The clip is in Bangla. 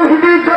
হিজড়ির